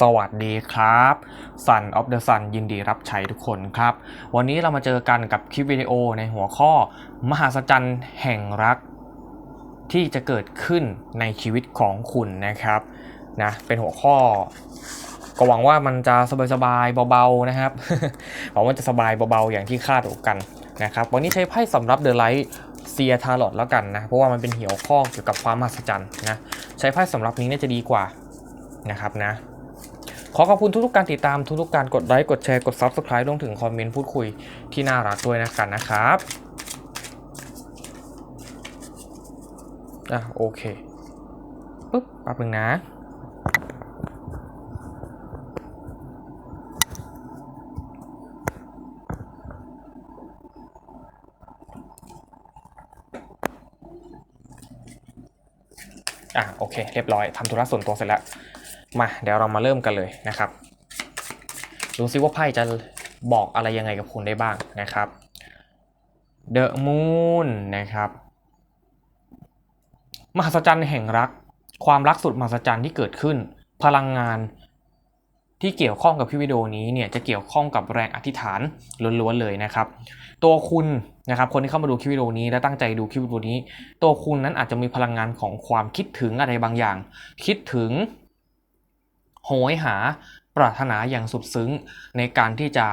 สวัสดีครับ Sun of the Sun ยินดีรับใช้ทุกคนครับ วันนี้เรามาเจอกันกับคลิปวิดีโอในหัวข้อ มหัศจรรย์แห่งรัก ที่จะเกิดขึ้นในชีวิตของคุณนะครับนะเป็นหัวข้อ ก็หวังว่ามันจะสบายๆเบาๆนะครับหวังว่าจะสบายเบาๆอย่างที่คาดกันนะครับวันนี้ใช้ไพ่สำรับเดอะไลท์เซียทาร์ลอตแล้วกันนะเพราะว่ามันเป็นเหี่ยวข้อเกี่ยวกับความมหัศจรรย์นะใช้ไพ่สำรับนี้น่าจะดีกว่านะครับนะ ขอขอบคุณทุกๆการติดตามทุกๆการกดไลค์กดแชร์กด Subscribe รวมถึงคอมเมนต์พูดคุยที่น่ารักด้วยนะกันนะครับอะโอเคปุ๊บแป๊บนึงนะอะโอเค เรียบร้อยทำธุระส่วนตัวเสร็จแล้ว มาเดี๋ยวเรามาเริ่มกันเลยนะครับ ดูซิว่าไพ่จะบอกอะไรยังไงกับคุณได้บ้างนะครับ The Moon นะครับ มหัศจรรย์แห่งรัก ความรักสุดมหัศจรรย์ที่เกิดขึ้น พลังงานที่เกี่ยวข้องกับพี่วิดีโอนี้เนี่ยจะเกี่ยวข้องกับแรงอธิษฐานล้วนๆเลยนะครับ ตัวคุณนะครับคนที่เข้ามาดูคลิปวิดีโอนี้และตั้งใจดูคลิปวิดีโอนี้ ตัวคุณนั้นอาจจะมีพลังงานของความคิดถึงอะไรบางอย่าง คิดถึง โหยหาปรารถนาอย่างสุดซึ้ง ในการที่จะ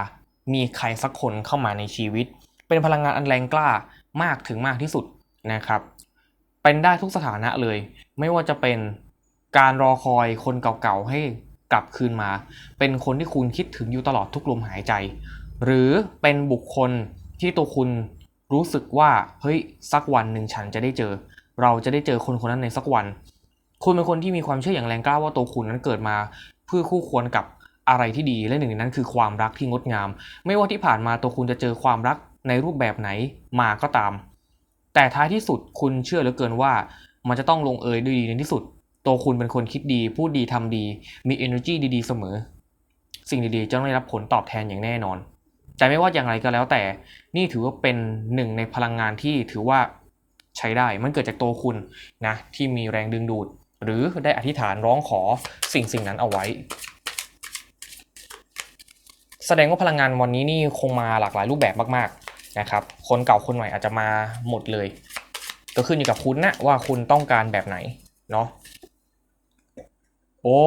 มีใครสักคนเข้ามาในชีวิต เป็นพลังงานอันแรงกล้ามากถึงมากที่สุดนะครับ เป็นได้ทุกสถานะเลย ไม่ว่าจะเป็นการรอคอยคนเก่าๆให้กลับคืนมา เป็นคนที่คุณคิดถึงอยู่ตลอดทุกลมหายใจ หรือเป็นบุคคลที่ตัวคุณรู้สึกว่าเฮ้ยสักวันหนึ่งฉันจะได้เจอ เราจะได้เจอคนคนนั้นในสักวัน คุณเป็นคนที่มีความเชื่ออย่างแรงกล้าว่าตัวคุณนั้นเกิดมา เพื่อคู่ควรกับอะไรที่ดีและหนึ่งในนั้นคือความรักที่งดงาม ไม่ว่าที่ผ่านมาตัวคุณจะเจอความรักในรูปแบบไหนมาก็ตาม แต่ท้ายที่สุดคุณเชื่อเหลือเกินว่า มันจะต้องลงเอยด้วยดีในที่สุด ตัวคุณเป็นคนคิดดีพูดดีทำดี มี energy ดีๆ เสมอ สิ่งดีๆ จะต้องได้รับผลตอบแทนอย่างแน่นอน แต่ไม่ว่าอย่างไรก็แล้วแต่นี่ถือว่าเป็นหนึ่งในพลังงานที่ถือว่าใช้ได้มันเกิดจากตัวคุณนะที่มีแรงดึงดูด หรือได้อธิษฐานร้องขอสิ่งสิ่งนั้นเอาไว้ แสดงว่าพลังงานวันนี้นี่คงมาหลากหลายรูปแบบมากๆนะครับ คนเก่าคนใหม่อาจจะมาหมดเลย ก็ขึ้นอยู่กับคุณนะว่าคุณต้องการแบบไหนเนาะโอ้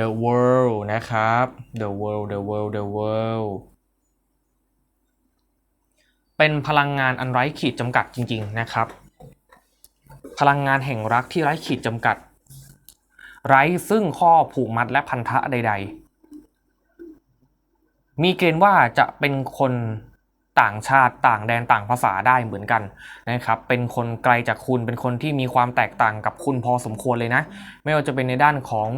the world นะครับ the world the world the world เป็นพลังงานอันไร้ขีดจำกัดจริง ๆ นะครับ พลังงานแห่งรักที่ไร้ขีดจำกัด ไร้ซึ่งข้อผูกมัดและพันธะใด ๆ มีเกณฑ์ว่าจะเป็นคนต่างชาติต่างแดนต่างภาษาได้เหมือนกันนะครับ เป็นคนไกลจากคุณเป็นคนที่มีความแตกต่างกับคุณพอสมควรเลยนะ ไม่ว่าจะเป็นในด้านของ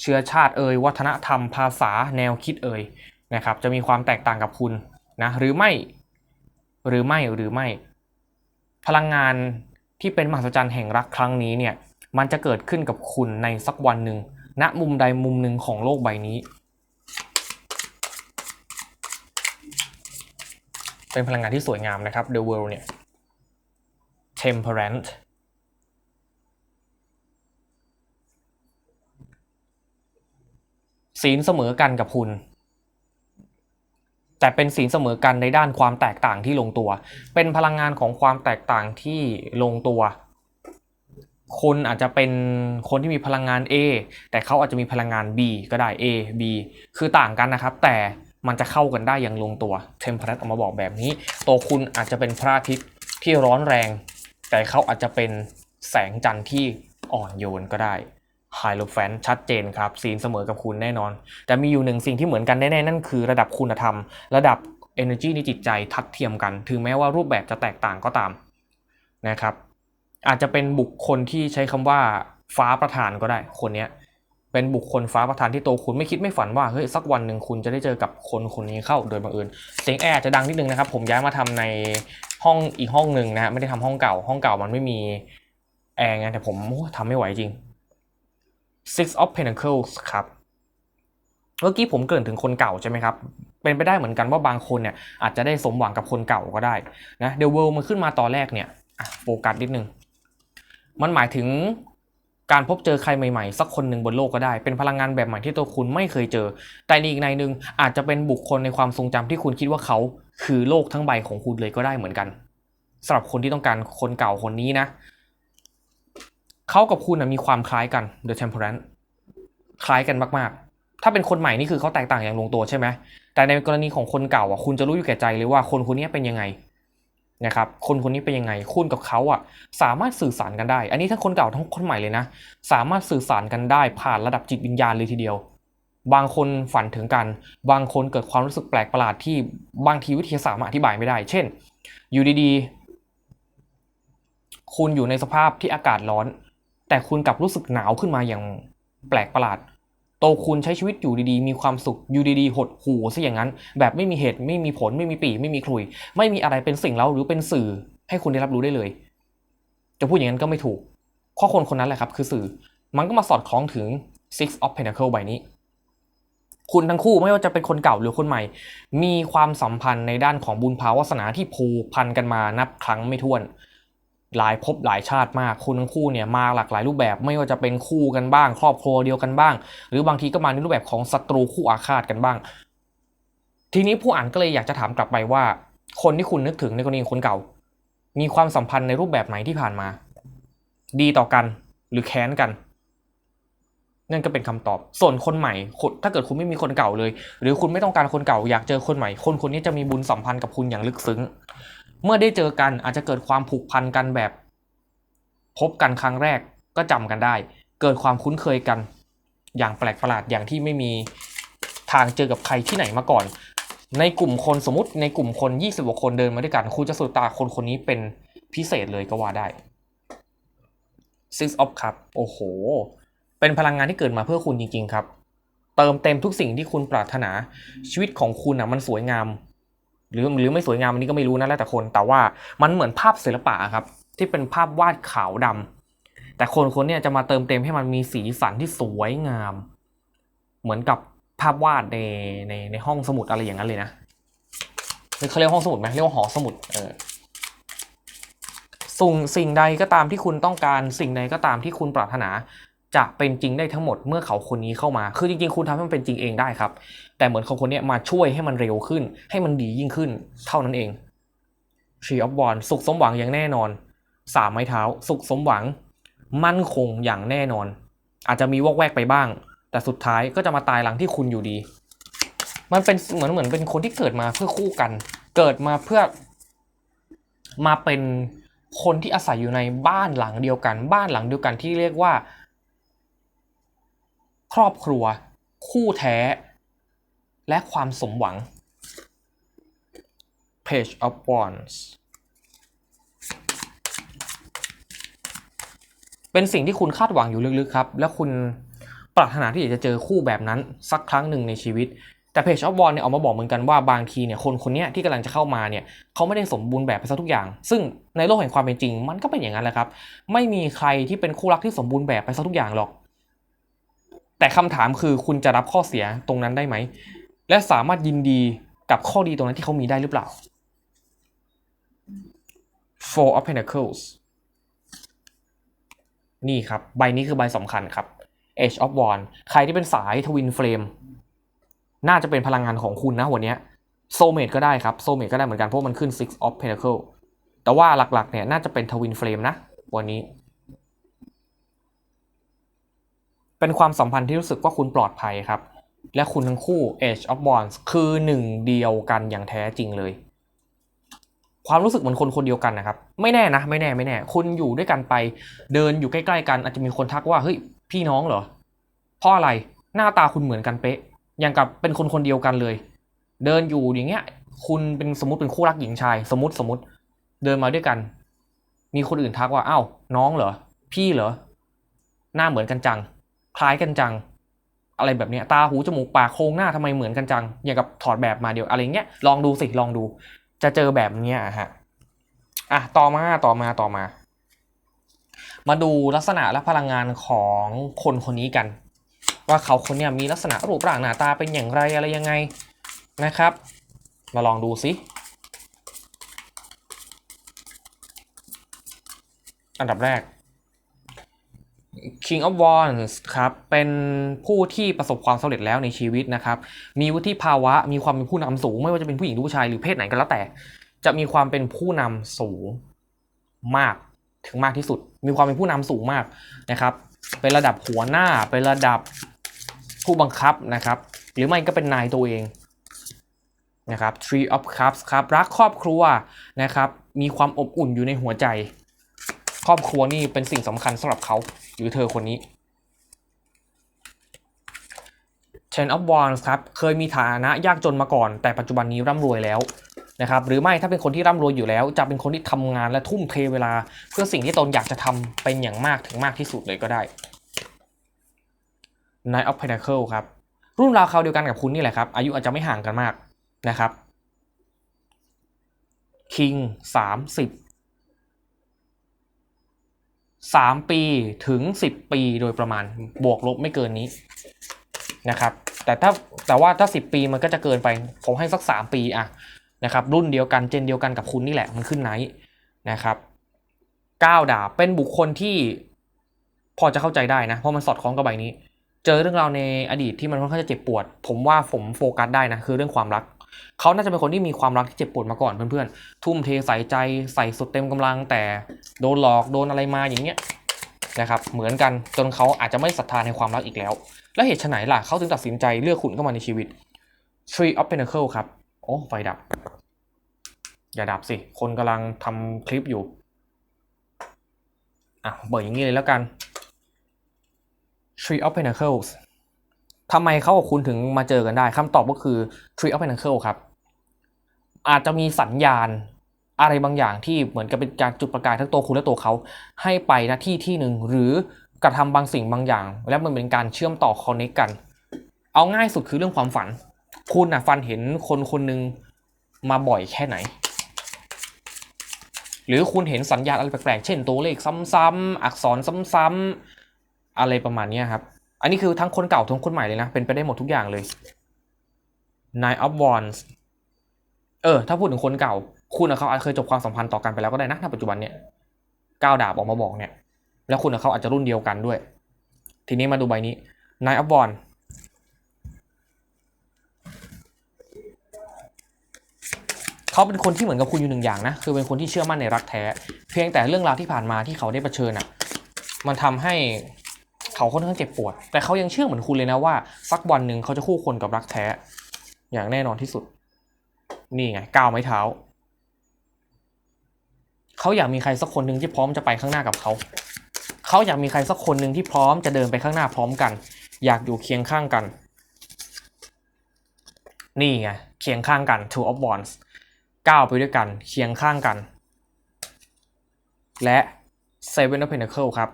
เชื้อชาติเอ่ยวัฒนธรรมภาษาแนวคิดเอ่ยนะครับ จะมีความแตกต่างกับคุณนะหรือไม่ หรือไม่หรือไม่ พลังงานที่เป็นมหัศจรรย์แห่งรักครั้งนี้เนี่ย มันจะเกิดขึ้นกับคุณในสักวันหนึ่งณมุมใดมุมหนึ่งของโลกใบนี้ เป็นพลังงานที่สวยงามนะครับ The World เนี่ย Temperance ศีลเสมอกันกับคุณ แต่เป็นศีลเสมอกันในด้านความแตกต่างที่ลงตัว เป็นพลังงานของความแตกต่างที่ลงตัว คุณอาจจะเป็นคนที่มีพลังงาน A แต่เขาอาจจะมีพลังงาน B ก็ได้ A B คือต่างกันนะครับ แต่มันจะเข้ากันได้อย่างลงตัว Temperance ออกมาบอกแบบนี้ ตัวคุณอาจจะเป็นพระอาทิตย์ที่ร้อนแรง แต่เขาอาจจะเป็นแสงจันทร์ที่อ่อนโยนก็ได้ไฮโลแฟนชัดเจนครับซีนเสมอกับคุณแน่นอน แต่มีอยู่หนึ่งสิ่งที่เหมือนกันแน่ๆนั่นคือระดับคุณธรรม ระดับ energy ในจิตใจทัดเทียมกัน ถึงแม้ว่ารูปแบบจะแตกต่างก็ตามนะครับ อาจจะเป็นบุคคลที่ใช้คำว่าฟ้าประธานก็ได้ คนเนี้ยเป็นบุคคลฟ้าประธานที่โตคุณไม่คิดไม่ฝันว่าเฮ้ยสักวันหนึ่งคุณจะได้เจอกับคนคนนี้เข้าโดยบังเอิญเสียงแอร์จะดังนิดนึงนะครับ ผมย้ายมาทำในห้องอีกห้องหนึ่งนะฮะไม่ได้ทำห้องเก่า ห้องเก่ามันไม่มีแอร์ไงแต่ผมโอ้ทำไม่ไหวจริง Six of Pentacles ครับเมื่อกี้ผมเกริ่นถึงคนเก่าใช่ไหมครับเป็นไปได้เหมือนกันว่าบางคนเนี่ยอาจจะได้สมหวังกับคนเก่าก็ได้นะ The World มันขึ้นมาตอนแรกเนี่ยโฟกัสนิดนึง มันหมายถึงการพบเจอใครใหม่ๆ สักคนหนึ่งบนโลกก็ได้ เป็นพลังงานแบบใหม่ที่ตัวคุณไม่เคยเจอ แต่ในอีกในหนึ่งอาจจะเป็นบุคคลในความทรงจำที่คุณคิดว่าเขา คือโลกทั้งใบของคุณเลยก็ได้เหมือนกันสำหรับคนที่ต้องการคนเก่าคนนี้นะเขากับคุณนะมีความคล้ายกัน The Temperance คล้ายกันมากๆ ถ้าเป็นคนใหม่นี่คือเขาแตกต่างอย่างลงตัวใช่ไหมแต่ในกรณีของคนเก่าอะคุณจะรู้อยู่แก่ใจเลยว่าคนคนนี้เป็นยังไง นะครับคนคนนี้เป็นยังไงคุณกับเขาอะสามารถสื่อสารกันได้ อันนี้ทั้งคนเก่าทั้งคนใหม่เลยนะ สามารถสื่อสารกันได้ผ่านระดับจิตวิญญาณเลยทีเดียว บางคนฝันถึงกัน บางคนเกิดความรู้สึกแปลกประหลาดที่บางทีวิทยาศาสตร์มันอธิบายไม่ได้ เช่น อยู่ดีๆ คุณอยู่ในสภาพที่อากาศร้อน แต่คุณกลับรู้สึกหนาวขึ้นมาอย่างแปลกประหลาด ตคุณใช้ชีวิตอยู่ดีๆ มีความสุขอยู่ดีๆ หดหูซะอย่างนั้น แบบไม่มีเหตุไม่มีผลไม่มีปีไม่มีคลุย ไม่มีอะไรเป็นสิ่งเล่าหรือเป็นสื่อ ให้คุณได้รับรู้ได้เลย จะพูดอย่างนั้นก็ไม่ถูก ข้อคนคนนั้นแหละครับคือสื่อ มันก็มาสอดคล้องถึง Six of Pentacle ใบนี้ คุณทั้งคู่ไม่ว่าจะเป็นคนเก่าหรือคนใหม่ มีความสัมพันธ์ในด้านของบุญภาวาสนาที่ผูกพันกันมานับครั้งไม่ถ้วน หลายภพหลายชาติมากคุณทั้งคู่เนี่ยมาหลากหลายรูปแบบไม่ว่าจะเป็นคู่กันบ้าง ครอบครัวเดียวกันบ้าง หรือบางทีก็มาในรูปแบบของศัตรูคู่อาฆาตกันบ้าง ทีนี้ผู้อ่านก็เลยอยากจะถามกลับไปว่า คนที่คุณนึกถึงในกรณีคนเก่า มีความสัมพันธ์ในรูปแบบไหนที่ผ่านมา ดีต่อกันหรือแค้นกันนั่นก็เป็นคำตอบ ส่วนคนใหม่ ถ้าเกิดคุณไม่มีคนเก่าเลย หรือคุณไม่ต้องการคนเก่าอยากเจอคนใหม่ คนคนนี้จะมีบุญสัมพันธ์กับคุณอย่างลึกซึ้ง เมื่อได้เจอกันอาจจะเกิดความผูกพันกันแบบ พบกันครั้งแรกก็จำกันได้ เกิดความคุ้นเคยกัน อย่างแปลกประหลาดอย่างที่ไม่มีทางเจอกับใครที่ไหนมาก่อน ในกลุ่มคนสมมติในกลุ่มคน20กว่าคนเดินมาด้วยกันคุณจะสุดตาคนคนนี้เป็นพิเศษเลยก็ว่าได้ Six of Cup โอ้โห เป็นพลังงานที่เกิดมาเพื่อคุณจริงๆครับ เติมเต็มทุกสิ่งที่คุณปรารถนาชีวิตของคุณอะมันสวยงาม หรือหรือไม่สวยงามอันนี้ก็ไม่รู้นะแล้วแต่คน แต่ว่ามันเหมือนภาพศิลปะครับ ที่เป็นภาพวาดขาวดำแต่คนคนเนี้จะมาเติมเต็มให้มันมีสีสันที่สวยงาม เหมือนกับภาพวาดในในในห้องสมุดอะไรอย่างนั้นเลยนะเขาเรียกห้องสมุดไหมเรียกว่าหอสมุดเออส่งสิ่งใดก็ตามที่คุณต้องการสิ่งใดก็ตามที่คุณปรารถนา จะเป็นจริงได้ทั้งหมดเมื่อเขาคนนี้เข้ามา คือจริงๆ คุณทำให้มันเป็นจริงเองได้ครับ แต่เหมือนเขาคนนี้มาช่วยให้มันเร็วขึ้น ให้มันดียิ่งขึ้น เท่านั้นเอง Tree of One สุขสมหวังอย่างแน่นอนสามไม้เท้า สุขสมหวัง มั่นคงอย่างแน่นอน อาจจะมีวอกแวกไปบ้าง แต่สุดท้ายก็จะมาตายหลังที่คุณอยู่ดี มันเป็นเหมือนเหมือนเป็นคนที่เกิดมาเพื่อคู่กัน เกิดมาเพื่อ มาเป็นคนที่อาศัยอยู่ในบ้านหลังเดียวกัน บ้านหลังเดียวกันที่เรียกว่า ครอบครัว คู่แท้ และความสมหวัง Page of Wands เป็นสิ่งที่คุณคาดหวังอยู่ลึกๆครับ แล้วคุณปรารถนาที่อยากจะเจอคู่แบบนั้นสักครั้งหนึ่งในชีวิต แต่ Page of Wands เนี่ยออกมาบอกเหมือนกันว่าบางทีเนี่ยคนคนนี้ที่กำลังจะเข้ามาเนี่ยเขาไม่ได้สมบูรณ์แบบไปซะทุกอย่าง ซึ่งในโลกแห่งความเป็นจริง มันก็เป็นอย่างนั้นแหละครับ ไม่มีใครที่เป็นคู่รักที่สมบูรณ์แบบไปซะทุกอย่างหรอก แต่คำถามคือคุณจะรับข้อเสียตรงนั้นได้ไหม และสามารถยินดีกับข้อดีตรงนั้นที่เขามีได้หรือเปล่า Four of Pentacles นี่ครับ ใบนี้คือใบสำคัญครับ Age of Wands ใครที่เป็นสาย Twin Flame น่าจะเป็นพลังงานของคุณนะวันนี้โซเมดก็ได้ครับโซเมดก็ได้เหมือนกันเพราะมันขึ้น Six of Pentacles แต่ว่าหลักๆเนี่ยน่าจะเป็น Twin Flame นะ วันนี้ เป็นความสัมพันธ์ที่รู้สึกว่าคุณปลอดภัยครับ และคุณทั้งคู่ Age of Wands คือหนึ่งเดียวกันอย่างแท้จริงเลย ความรู้สึกเหมือนคนคนเดียวกันนะครับ ไม่แน่นะ ไม่แน่ไม่แน่ คุณอยู่ด้วยกันไป เดินอยู่ใกล้ๆกัน อาจจะมีคนทักว่าเฮ้ยพี่น้องเหรอเพราะอะไรหน้าตาคุณเหมือนกันเป๊ะอย่างกับเป็นคนคนเดียวกันเลย เดินอยู่อย่างเงี้ย คุณเป็นสมมติเป็นคู่รักหญิงชาย สมมติสมมติเดินมาด้วยกัน มีคนอื่นทักว่าอ้าวน้องเหรอ พี่เหรอ หน้าเหมือนกันจัง คล้ายกันจัง อะไรแบบนี้ตาหูจมูกปากโครงหน้าทำไมเหมือนกันจัง อย่างกับถอดแบบมาเดียวอะไรเงี้ยลองดูสิลองดู จะเจอแบบเนี้ยฮะอะต่อมาต่อมาต่อมา มาดูลักษณะและพลังงานของคนคนนี้กัน ว่าเขาคนเนี้ยมีลักษณะรูปร่างหน้าตาเป็นอย่างไรอะไรยังไงนะครับ มาลองดูสิอันดับแรก King of Wands ครับเป็นผู้ที่ประสบความสำเร็จแล้วในชีวิตนะครับ มีวุฒิภาวะมีความเป็นผู้นำสูง ไม่ว่าจะเป็นผู้หญิงหรือผู้ชายหรือเพศไหนก็แล้วแต่ จะมีความเป็นผู้นำสูงมากถึงมากที่สุด มีความเป็นผู้นำสูงมากนะครับ เป็นระดับหัวหน้าเป็นระดับผู้บังคับนะครับ หรือไม่ก็เป็นนายตัวเองนะครับ Tree of Cups ครับรักครอบครัวนะครับ มีความอบอุ่นอยู่ในหัวใจ ครอบครัวนี่เป็นสิ่งสำคัญสำหรับเขา หรือเธอคนนี้ Ten of Wands ครับ เคยมีฐานะยากจนมาก่อน แต่ปัจจุบันนี้ร่ำรวยแล้วนะครับ หรือไม่ถ้าเป็นคนที่ร่ำรวยอยู่แล้ว จะเป็นคนที่ทำงานและทุ่มเทเวลา เพื่อสิ่งที่ตนอยากจะทำเป็นอย่างมากถึงมากที่สุดเลยก็ได้ Knight of Pentacles ครับ รุ่นราวคราวเดียวกันกับคุณนี่แหละครับ อายุอาจจะไม่ห่างกันมากนะครับ King สามสิบสามปีถึงสิบปีโดยประมาณบวกลบไม่เกินนี้นะครับแต่ถ้าแต่ว่าถ้าสิบปีมันก็จะเกินไป ผมให้สักสามปีอะนะครับรุ่นเดียวกันเจนเดียวกันกับคุณนี่แหละมันขึ้นไหนนะครับก้าวดาบเป็นบุคคลที่พอจะเข้าใจได้นะ เพราะมันสอดคล้องกับใบนี้ เจอเรื่องราวในอดีตที่มันค่อนข้างจะเจ็บปวด ผมว่าผมโฟกัสได้นะคือเรื่องความรัก เขาน่าจะเป็นคนที่มีความรักที่เจ็บปวดมาก่อนเพื่อนๆ ทุ่มเทใส่ใจใส่สุดเต็มกำลัง แต่โดนหลอกโดนอะไรมาอย่างเงี้ยนะครับเหมือนกันจนเขาอาจจะไม่ศรัทธาในความรักอีกแล้ว แล้วเหตุไฉนล่ะเขาถึงตัดสินใจเลือกคุณเข้ามาในชีวิต Tree of Pentacles ครับ โอ้ไฟดับ อย่าดับสิ คนกำลังทำคลิปอยู่ อะเปิดอย่างนี้เลยแล้วกัน Tree of Pentacles ทำไมเขากับคุณถึงมาเจอกันได้คำตอบก็คือ Tree of Pentacle ครับ อาจจะมีสัญญาณอะไรบางอย่างที่เหมือนกับเป็นการจุดประกายทั้งตัวคุณและตัวเขา ให้ไปน้าที่ที่หนึ่งหรือกระทำบางสิ่งบางอย่าง แล้วมันเป็นการเชื่อมต่อคอนเนคกัน เอาง่ายสุดคือเรื่องความฝัน คุณนะฟันเห็นคนคนหนึ่งมาบ่อยแค่ไหน หรือคุณเห็นสัญญาณอะไรแปลกๆ เช่นตัวเลขซ้ำๆอักษรซ้ำๆอะไรประมาณนี้ครับ อันนี้คือทั้งคนเก่าทั้งคนใหม่เลยนะ เป็นไปได้หมดทุกอย่างเลย Nine of Wands เออ ถ้าพูดถึงคนเก่า คุณกับเขาอาจเคยจบความสัมพันธ์ต่อกันไปแล้วก็ได้นะณปัจจุบันเนี่ยก้าวดาบออกมาบอกเนี่ย แล้วคุณกับเขาอาจจะรุ่นเดียวกันด้วย ทีนี้มาดูใบนี้ Nine of Wands เขาเป็นคนที่เหมือนกับคุณอยู่หนึ่งอย่างนะ คือเป็นคนที่เชื่อมั่นในรักแท้ เพียงแต่เรื่องราวที่ผ่านมาที่เขาได้เผชิญอะ มันทำให้ เขาค่อนข้างเจ็บปวด แต่เขายังเชื่อเหมือนคุณเลยนะว่า สักวันหนึ่งเขาจะคู่ควรกับรักแท้ อย่างแน่นอนที่สุด นี่ไงก้าวไม้เท้า เขาอยากมีใครสักคนหนึ่งที่พร้อมจะไปข้างหน้ากับเขา เขาอยากมีใครสักคนหนึ่งที่พร้อมจะเดินไปข้างหน้าพร้อมกัน อยากอยู่เคียงข้างกัน นี่ไงเคียงข้างกัน two of wands ก้าวไปด้วยกัน เคียงข้างกัน และ seven of pentacles ครับ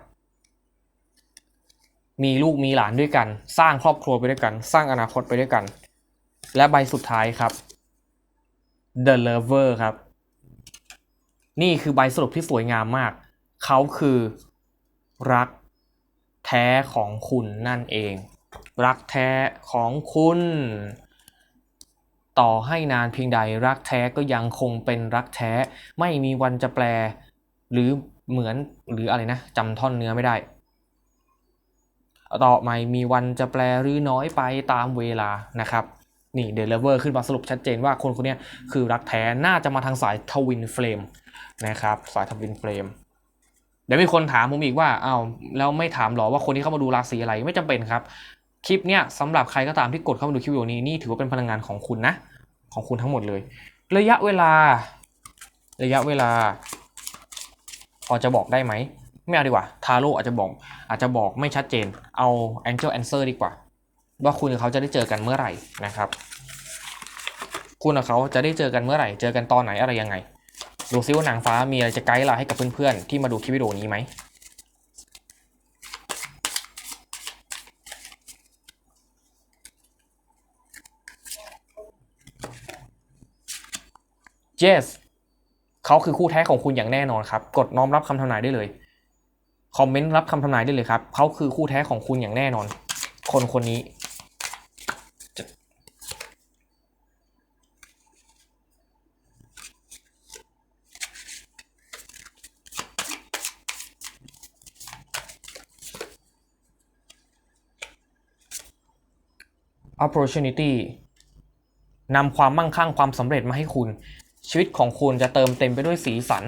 มีลูกมีหลานด้วยกัน สร้างครอบครัวไปด้วยกัน สร้างอนาคตไปด้วยกัน และใบสุดท้ายครับ the lover ครับ นี่คือใบสรุปที่สวยงามมาก เขาคือรักแท้ของคุณนั่นเอง รักแท้ของคุณ ต่อให้นานเพียงใดรักแท้ก็ยังคงเป็นรักแท้ ไม่มีวันจะแปล หรือเหมือนหรืออะไรนะจำท่อนเนื้อไม่ได้ ต่อไม่มีวันจะแปลหรือน้อยไปตามเวลานะครับนี่เดลิเวอร์ขึ้นมาสรุปชัดเจนว่าคนคนนี้คือรักแท้น่าจะมาทางสายทวินเฟลมนะครับสายทวินเฟลมเดี๋ยวมีคนถามผมอีกว่าเอ้าแล้วไม่ถามหรอว่าคนที่เข้ามาดูราศีอะไรไม่จำเป็นครับคลิปเนี้ยสำหรับใครก็ตามที่กดเข้ามาดูคลิปวิดีโอนี้นี่ถือว่าเป็นพลังงานของคุณนะของคุณทั้งหมดเลย ระยะเวลา ระยะเวลาพอจะบอกได้ไหม ไม่เอาดีกว่าทาโร่อาจจะบอก อาจจะบอกไม่ชัดเจน เอา Angel Answer ดีกว่า ว่าคุณกับเขาจะได้เจอกันเมื่อไหร่นะครับ คุณกับเขาจะได้เจอกันเมื่อไหร่ เจอกันตอนไหนอะไรยังไง ดูซิว่านางฟ้ามีอะไรจะไกด์ไลน์ให้กับเพื่อนๆที่มาดูคลิปวิดีโอนี้ไหม yes เขาคือคู่แท้ของคุณอย่างแน่นอนครับ กดน้อมรับคำทำนายได้เลย คอมเมนต์รับคำทำนายได้เลยครับเขาคือคู่แท้ของคุณอย่างแน่นอน คนคนนี้ opportunity นำความมั่งคั่งความสำเร็จมาให้คุณ ชีวิตของคุณจะเติมเต็มไปด้วยสีสัน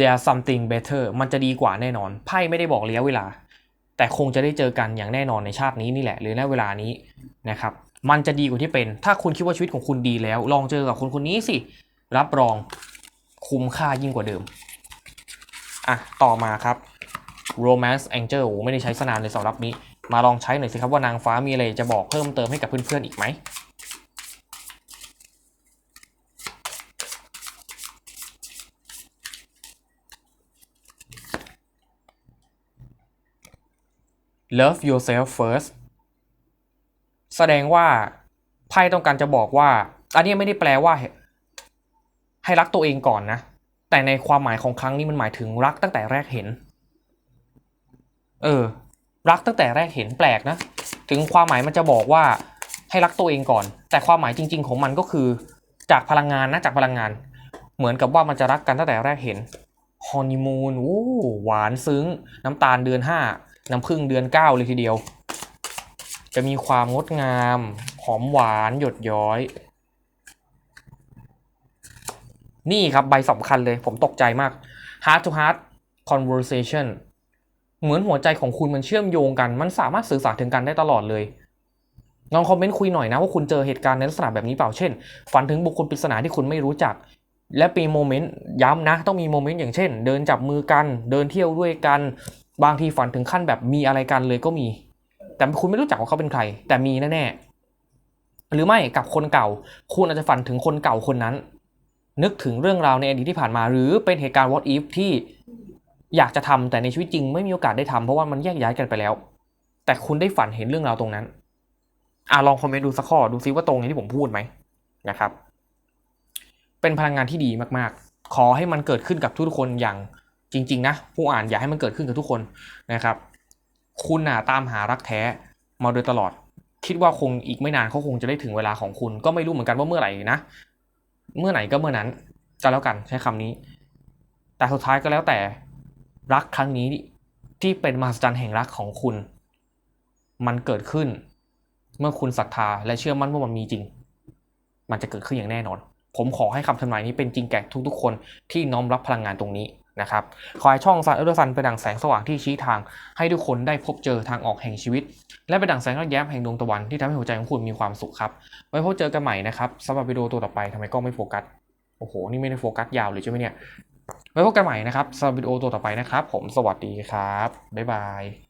There's something better มันจะดีกว่าแน่นอน ไพ่ไม่ได้บอกระยะเวลา แต่คงจะได้เจอกันอย่างแน่นอนในชาตินี้นี่แหละหรือในเวลานี้นะครับมันจะดีกว่าที่เป็น ถ้าคุณคิดว่าชีวิตของคุณดีแล้ว ลองเจอกับคนคนนี้สิ รับรองคุ้มค่ายิ่งกว่าเดิม อะ ต่อมาครับ Romance Angel โอ้ไม่ได้ใช้สนานเลยสำหรับนี้ มาลองใช้หน่อยสิครับว่านางฟ้ามีอะไรจะบอกเพิ่มเติมให้กับเพื่อนๆอีกไหม Love yourself first แสดงว่าไพ่ต้องการจะบอกว่า อันนี้ไม่ได้แปลว่า ให้รักตัวเองก่อนนะ แต่ในความหมายของครั้งนี้มันหมายถึงรักตั้งแต่แรกเห็น เออ รักตั้งแต่แรกเห็นแปลกนะ ถึงความหมายมันจะบอกว่าให้รักตัวเองก่อน แต่ความหมายจริง ๆ ของมันก็คือ จากพลังงานนะจากพลังงาน เหมือนกับว่ามันจะรักกันตั้งแต่แรกเห็นฮอนนีมูนโอ้หวานซึ้ง น้ำตาลเดือนห้า น้ำผึ้งเดือนเก้าเลยทีเดียว จะมีความงดงาม หอมหวานหยดย้อย นี่ครับใบสำคัญเลยผมตกใจมาก heart to heart conversation เหมือนหัวใจของคุณมันเชื่อมโยงกัน มันสามารถสื่อสารถึงกันได้ตลอดเลยลองคอมเมนต์คุยหน่อยนะว่าคุณเจอเหตุการณ์ในลักษณะแบบนี้เปล่า เช่น ฝันถึงบุคคลปริศนาที่คุณไม่รู้จัก และมีโมเมนต์ย้ำนะ ต้องมีโมเมนต์อย่างเช่น เดินจับมือกัน เดินเที่ยวด้วยกัน บางทีฝันถึงขั้นแบบมีอะไรกันเลยก็มี แต่คุณไม่รู้จักว่าเขาเป็นใคร แต่มีแน่ๆหรือไม่กับคนเก่า คุณอาจจะฝันถึงคนเก่าคนนั้น นึกถึงเรื่องราวในอดีตที่ผ่านมา หรือเป็นเหตุการณ์ what if ที่อยากจะทำแต่ในชีวิตจริงไม่มีโอกาสได้ทำเพราะว่ามันแยกย้ายกันไปแล้ว แต่คุณได้ฝันเห็นเรื่องราวตรงนั้นอะลองคอมเมนต์ดูสักข้อดูซิว่าตรงอย่างที่ผมพูดไหมนะครับ เป็นพลังงานที่ดีมากๆ ขอให้มันเกิดขึ้นกับทุกคนอย่าง จริง ๆ นะ ผู้อ่านอย่าให้มันเกิดขึ้นกับทุกคนนะครับ คุณน่ะตามหารักแท้มาโดยตลอด คิดว่าคงอีกไม่นานเขาคงจะได้ถึงเวลาของคุณ ก็ไม่รู้เหมือนกันว่าเมื่อไหร่นะ เมื่อไหร่ก็เมื่อนั้นจะแล้วกันใช้คำนี้ แต่สุดท้ายก็แล้วแต่รักครั้งนี้ที่เป็นมหัศจรรย์แห่งรักของคุณ มันเกิดขึ้น เมื่อคุณศรัทธาและเชื่อมั่นว่ามันมีจริง มันจะเกิดขึ้นอย่างแน่นอน ผมขอให้คำทำนายนี้เป็นจริงแก่ทุกๆคนที่น้อมรับพลังงานตรงนี้ นะครับขอให้ช่องซันเออร์ซันเป็นดั่งแสงสว่างที่ชี้ทาง ให้ทุกคนได้พบเจอทางออกแห่งชีวิต และเป็นดั่งแสงระแย้มแห่งดวงตะวันที่ทำให้หัวใจของคุณมีความสุขครับ ไว้พบเจอกันใหม่นะครับสำหรับวิดีโอตัวต่อไปทำไมกล้องไม่โฟกัส โอ้โห นี่ไม่ได้โฟกัสยาวเลยใช่ไหมเนี่ย ไว้พบกันใหม่นะครับสำหรับวิดีโอตัวต่อไปนะครับ ผมสวัสดีครับบ๊ายบาย